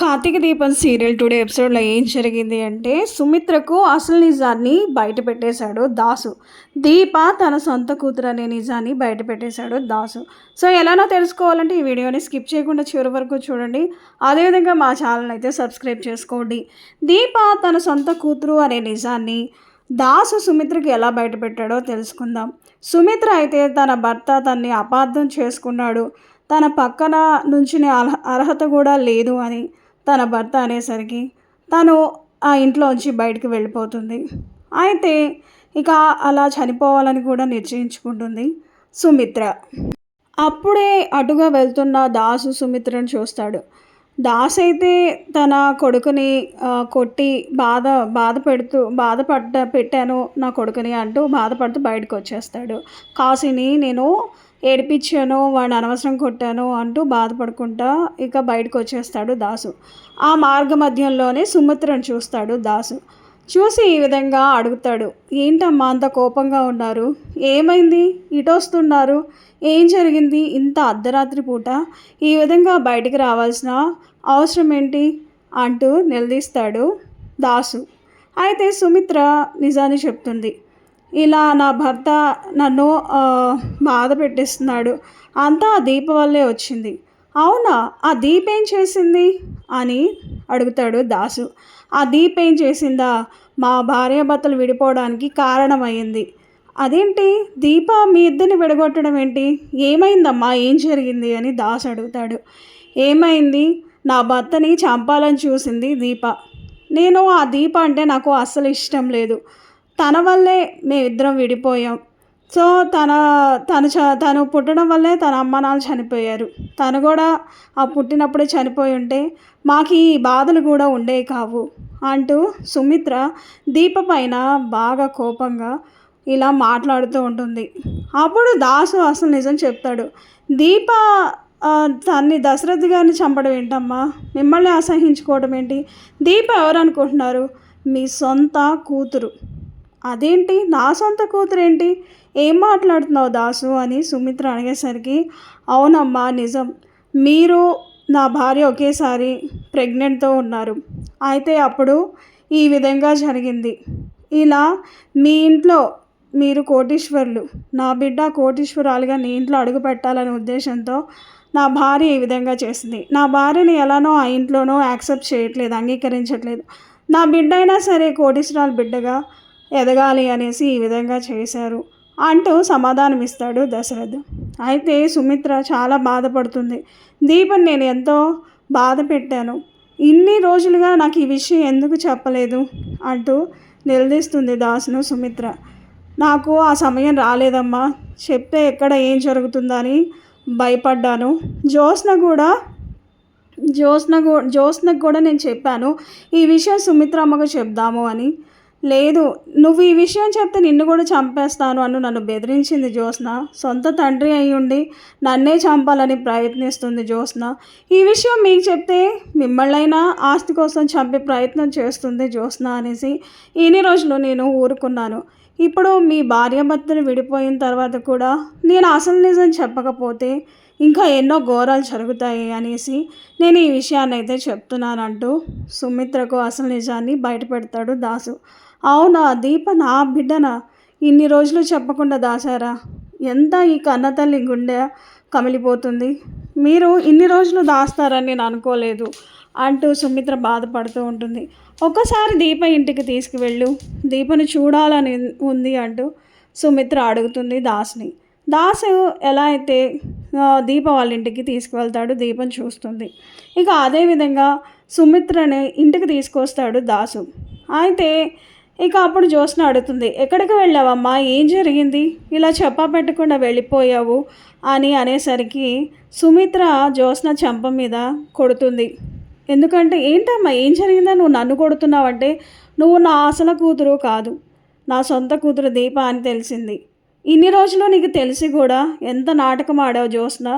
కార్తీక దీపం serial today ఎపిసోడ్లో ఏం జరిగింది అంటే సుమిత్రకు అసలు నిజాన్ని బయట పెట్టేశాడు దాసు. దీప తన సొంత కూతురు అనే నిజాన్ని బయట పెట్టేశాడు దాసు. సో ఎలానో తెలుసుకోవాలంటే ఈ వీడియోని స్కిప్ చేయకుండా చివరి వరకు చూడండి. అదేవిధంగా మా ఛానల్ అయితే సబ్స్క్రైబ్ చేసుకోండి. దీప తన సొంత కూతురు అనే నిజాన్ని దాసు సుమిత్రకి ఎలా బయటపెట్టాడో తెలుసుకుందాం. సుమిత్ర అయితే తన భర్త తన్ని అపార్థం చేసుకున్నాడు. తన పక్కన నుంచి అర్హత కూడా లేదు అని. తన భర్త అనేసరికి తను ఆ ఇంట్లోంచి బయటికి వెళ్ళిపోతుంది. అయితే ఇక అలా చనిపోవాలని కూడా నిశ్చయించుకుంటుంది సుమిత్ర. అప్పుడే అటుగా వెళ్తున్న దాసు సుమిత్రను చూస్తాడు. దాస్ అయితే తన కొడుకుని కొట్టి బాధ బాధ పెడుతూ బాధపడ్డ పెట్టాను నా కొడుకుని అంటూ బాధపడుతూ బయటకు వచ్చేస్తాడు కాశీని నేను ఏడిపించాను వాడిని అనవసరం కొట్టాను అంటూ బాధపడుకుంటా ఇక బయటకు వచ్చేస్తాడు దాసు. ఆ మార్గ మధ్యంలోనే సుమిత్రను చూస్తాడు దాసు. చూసి ఈ విధంగా అడుగుతాడు ఏంటమ్మా అంత కోపంగా ఉన్నారు? ఏమైంది? ఇటొస్తున్నారు? ఏం జరిగింది? ఇంత అర్ధరాత్రి పూట ఈ విధంగా బయటికి రావాల్సిన అవసరం ఏంటి అంటూ నిలదీస్తాడు దాసు. అయితే సుమిత్ర నిజాన్ని చెప్తుంది ఇలా నా భర్త నన్ను బాధ పెట్టిస్తున్నాడు. అంతా ఆ దీప వల్లే వచ్చింది. అవునా? ఆ దీప్ ఏం చేసింది? అని అడుగుతాడు దాసు. ఆ దీప్ ఏం చేసిందా? మా భార్యాభర్తలు విడిపోవడానికి కారణమైంది. అదేంటి? దీప మీ ఇద్దరిని విడగొట్టడం ఏంటి? ఏమైందమ్మా? ఏం జరిగింది? అని దాసు అడుగుతాడు. ఏమైంది? నా భర్తని చంపాలని చూసింది దీప. నేను ఆ దీప అంటే నాకు అస్సలు ఇష్టం లేదు. తన వల్లే మేమిద్దరం విడిపోయాం. సో తన తను చ తను పుట్టడం వల్లే తన అమ్మ నాన్న చనిపోయారు. తను కూడా ఆ పుట్టినప్పుడే చనిపోయి ఉంటే మాకు ఈ బాధలు కూడా ఉండేవి కావు అంటూ సుమిత్ర దీప పైన బాగా కోపంగా ఇలా మాట్లాడుతూ ఉంటుంది. అప్పుడు దాసు అసలు నిజం చెప్తాడు. దీప తన్ని దశరథ్ గారిని చంపడం ఏంటమ్మా? మిమ్మల్ని అసహించుకోవడం ఏంటి? దీప ఎవరు అనుకుంటున్నారు మీ సొంత కూతురు. అదేంటి? నా సొంత కూతురేంటి? ఏం మాట్లాడుతున్నావు దాసు? అని సుమిత్ర అడిగేసరికి అవునమ్మా నిజం. మీరు నా భార్య ఒకేసారి ప్రెగ్నెంట్తో ఉన్నారు. అయితే అప్పుడు ఈ విధంగా జరిగింది. ఇలా మీ ఇంట్లో మీరు కోటీశ్వరులు. నా బిడ్డ కోటీశ్వరాలుగా నీ ఇంట్లో అడుగు పెట్టాలనే ఉద్దేశంతో నా భార్య ఈ విధంగా చేసింది. నా భార్యని ఎలానో ఆ ఇంట్లోనో యాక్సెప్ట్ చేయట్లేదు అంగీకరించట్లేదు. నా బిడ్డ అయినా సరే కోటీశ్వరాలు బిడ్డగా ఎదగాలి అనేసి ఈ విధంగా చేశారు అంటూ సమాధానం ఇస్తాడు దశరథ్. అయితే సుమిత్ర చాలా బాధపడుతుంది. దీపన్ నేను ఎంతో బాధ పెట్టాను. ఇన్ని రోజులుగా నాకు ఈ విషయం ఎందుకు చెప్పలేదు? అంటూ నిలదీస్తుంది దాసును సుమిత్ర. నాకు ఆ సమయం రాలేదమ్మా. చెప్తే ఎక్కడ ఏం జరుగుతుందని భయపడ్డాను. జ్యోత్స్న కూడా జ్యోత్స్న కూ- జ్యోత్స్నకు కూడా నేను చెప్పాను. ఈ విషయం సుమిత్రమ్మకు చెప్దాము అని. లేదు నువ్వు ఈ విషయం చెప్తే నిన్ను కూడా చంపేస్తాను అని నన్ను బెదిరించింది జ్యోత్స్న. సొంత తండ్రి అయ్యుండి ఉండి నన్నే చంపాలని ప్రయత్నిస్తుంది జ్యోత్స్న. ఈ విషయం మీకు చెప్తే మిమ్మల్నైనా ఆస్తి కోసం చంపే ప్రయత్నం చేస్తుంది జ్యోత్స్న అనేసి ఇన్ని రోజులు నేను ఊరుకున్నాను. ఇప్పుడు మీ భార్యాభర్తలు విడిపోయిన తర్వాత కూడా నేను అసలు నిజం చెప్పకపోతే ఇంకా ఎన్నో ఘోరాలు జరుగుతాయి అనేసి నేను ఈ విషయాన్ని అయితే చెప్తున్నానంటూ సుమిత్రకు అసలు నిజాన్ని బయటపెడతాడు దాసు. అవునా దీప? నా బిడ్డన? ఇన్ని రోజులు చెప్పకుండా దాసారా? ఎంత ఈ కన్నతల్లి గుండె కమిలిపోతుంది? మీరు ఇన్ని రోజులు దాస్తారని నేను అనుకోలేదు అంటూ సుమిత్ర బాధపడుతూ ఉంటుంది. ఒక్కసారి దీప ఇంటికి తీసుకువెళ్ళు. దీపను చూడాలని ఉంది అంటూ సుమిత్ర అడుగుతుంది దాస్ని. దాసు ఎలా అయితే దీప వాళ్ళ ఇంటికి తీసుకువెళ్తాడు దీపం చూస్తుంది. ఇక అదేవిధంగా సుమిత్రని ఇంటికి తీసుకొస్తాడు దాసు. అయితే ఇక అప్పుడు జ్యోత్స్న అడుగుతుంది ఎక్కడికి వెళ్ళావమ్మా? ఏం జరిగింది? ఇలా చెప్పా పెట్టకుండా వెళ్ళిపోయావు? అని అనేసరికి సుమిత్ర జ్యోత్స్న చెంప మీద కొడుతుంది ఎందుకంటే ఏంటమ్మా? ఏం జరిగిందా? నువ్వు నన్ను కొడుతున్నావంటే నువ్వు నా అసలు కూతురు కాదు నా సొంత కూతురు దీప అని తెలిసింది. ఇన్ని రోజులు నీకు తెలిసి కూడా ఎంత నాటకం ఆడావు జ్యోత్స్న?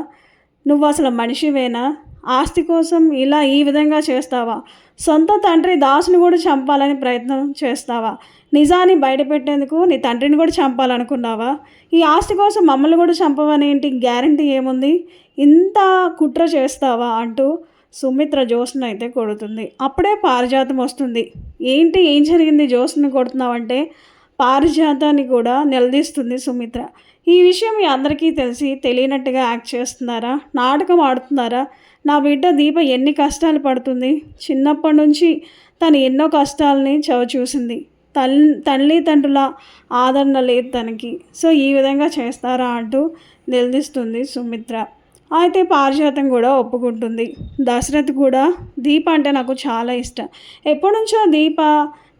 నువ్వు అసలు మనిషివేనా? ఆస్తి కోసం ఇలా ఈ విధంగా చేస్తావా? సొంత తండ్రి దాసుని కూడా చంపాలని ప్రయత్నం చేస్తావా? నిజాన్ని బయటపెట్టేందుకు నీ తండ్రిని కూడా చంపాలనుకున్నావా? ఈ ఆస్తి కోసం మమ్మల్ని కూడా చంపవనేంటి గ్యారంటీ ఏముంది? ఇంత కుట్ర చేస్తావా అంటూ సుమిత్ర జోస్ను అయితే కొడుతుంది. అప్పుడే పారిజాతం వస్తుంది. ఏంటి ఏం జరిగింది జోస్ను కొడుతున్నావంటే పారిజాతాన్ని కూడా నిలదీస్తుంది సుమిత్ర. ఈ విషయం మీ అందరికీ తెలిసి తెలియనట్టుగా యాక్ట్ చేస్తున్నారా? నాటకం ఆడుతున్నారా? నా బిడ్డ దీప ఎన్ని కష్టాలు పడుతుంది? చిన్నప్పటి నుంచి తను ఎన్నో కష్టాలని చవ చూసింది తల్లి తల్లిదండ్రుల ఆదరణ లేదు తనకి. సో ఈ విధంగా చేస్తారా అంటూ నిలదీస్తుంది సుమిత్ర. అయితే పారిజాతం కూడా ఒప్పుకుంటుంది. దశరథ్ కూడా దీప అంటే నాకు చాలా ఇష్టం. ఎప్పటి నుంచో దీప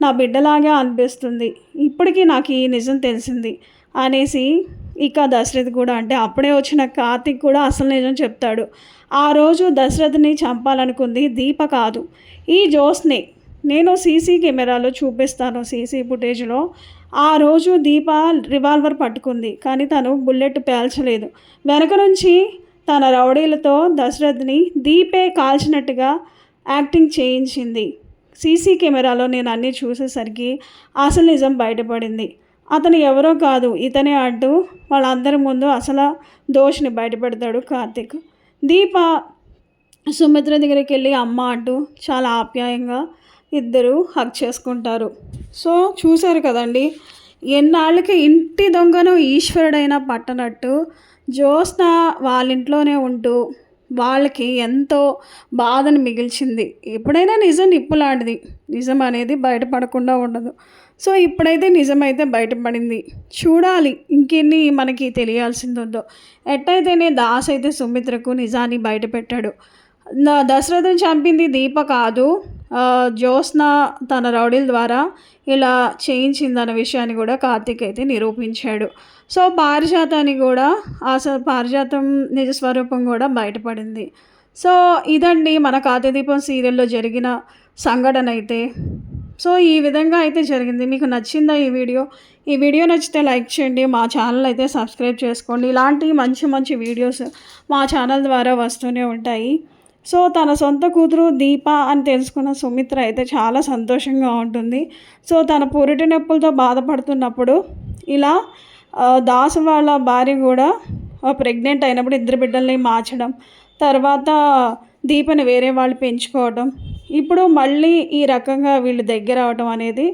నా బిడ్డలాగా అనిపిస్తుంది. ఇప్పటికీ నాకు ఈ నిజం తెలిసింది. అనేసి ఇక దశరథ్ కూడా అంటే అప్పుడే వచ్చిన కార్తిక్ కూడా అసలు నిజం చెప్తాడు. ఆ రోజు దశరథ్ని చంపాలనుకుంది దీప కాదు. ఈ జోస్ని నేను సీసీ కెమెరాలో చూపిస్తాను సీసీ ఫుటేజ్లో. ఆ రోజు దీప రివాల్వర్ పట్టుకుంది కానీ తను బుల్లెట్ పేల్చలేదు. వెనక నుంచి తన రౌడీలతో దశరథ్ని దీపే కాల్చినట్టుగా యాక్టింగ్ చేయించింది. సీసీ కెమెరాలో నేను అన్నీ చూసేసరికి అసలు నిజం బయటపడింది. అతను ఎవరో కాదు ఇతనే అంటూ వాళ్ళందరి ముందు అసలు దోషిని బయటపెడతాడు కార్తిక్. దీప సుమిత్ర దగ్గరికి వెళ్ళి అమ్మ అంటూ చాలా ఆప్యాయంగా ఇద్దరు హక్ చేసుకుంటారు. సో చూశారు కదండి ఎన్నాళ్ళకి ఇంటి దొంగను ఈశ్వరుడైనా పట్టనట్టు జ్యోత్స్న వాళ్ళ ఇంట్లోనే ఉంటూ వాళ్ళకి ఎంతో బాధను మిగిల్చింది. ఎప్పుడైనా నిజం నిప్పులాంటిది నిజం అనేది బయటపడకుండా ఉండదు. సో ఇప్పుడైతే నిజమైతే బయటపడింది. చూడాలి ఇంకెన్ని మనకి తెలియాల్సింది ఉందో ఎట్టయితేనే దాస్ అయితే సుమిత్రకు నిజాన్ని బయట పెట్టాడు దశరథం చంపింది దీప కాదు. జ్యోత్స్న తన రౌడీల ద్వారా ఇలా చేయించిందన్న విషయాన్ని కూడా కార్తీక్ అయితే నిరూపించాడు. సో పారిజాతాన్ని కూడా అసలు పారిజాతం నిజస్వరూపం కూడా బయటపడింది. సో ఇదండి మన కాతదీపం సీరియల్లో జరిగిన సంఘటన అయితే. సో ఈ విధంగా అయితే జరిగింది. మీకు నచ్చిందా ఈ వీడియో? ఈ వీడియో నచ్చితే లైక్ చేయండి. మా ఛానల్ అయితే సబ్స్క్రైబ్ చేసుకోండి. ఇలాంటి మంచి మంచి వీడియోస్ మా ఛానల్ ద్వారా వస్తూనే ఉంటాయి. సో తన సొంత కూతురు దీప అని తెలుసుకున్న సుమిత్ర అయితే చాలా సంతోషంగా ఉంటుంది. సో తన పురిటి నొప్పులతో బాధపడుతున్నప్పుడు ఇలా దాసు వాళ్ళ భార్య కూడా ప్రెగ్నెంట్ అయినప్పుడు ఇద్దరు బిడ్డల్ని మార్చడం తర్వాత దీపని వేరే వాళ్ళు పెంచుకోవడం ఇప్పుడు మళ్ళీ ఈ రకంగా వీళ్ళు దగ్గర అవడం అనేది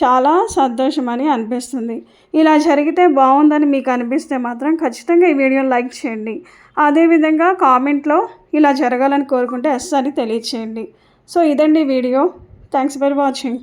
చాలా సంతోషమని అనిపిస్తుంది. ఇలా జరిగితే బాగుందని మీకు అనిపిస్తే మాత్రం ఖచ్చితంగా ఈ వీడియోని లైక్ చేయండి. అదేవిధంగా కామెంట్లో ఇలా జరగాలని కోరుకుంటే ఎస్ అని తెలియచేయండి. సో ఇదండి వీడియో. Thanks for watching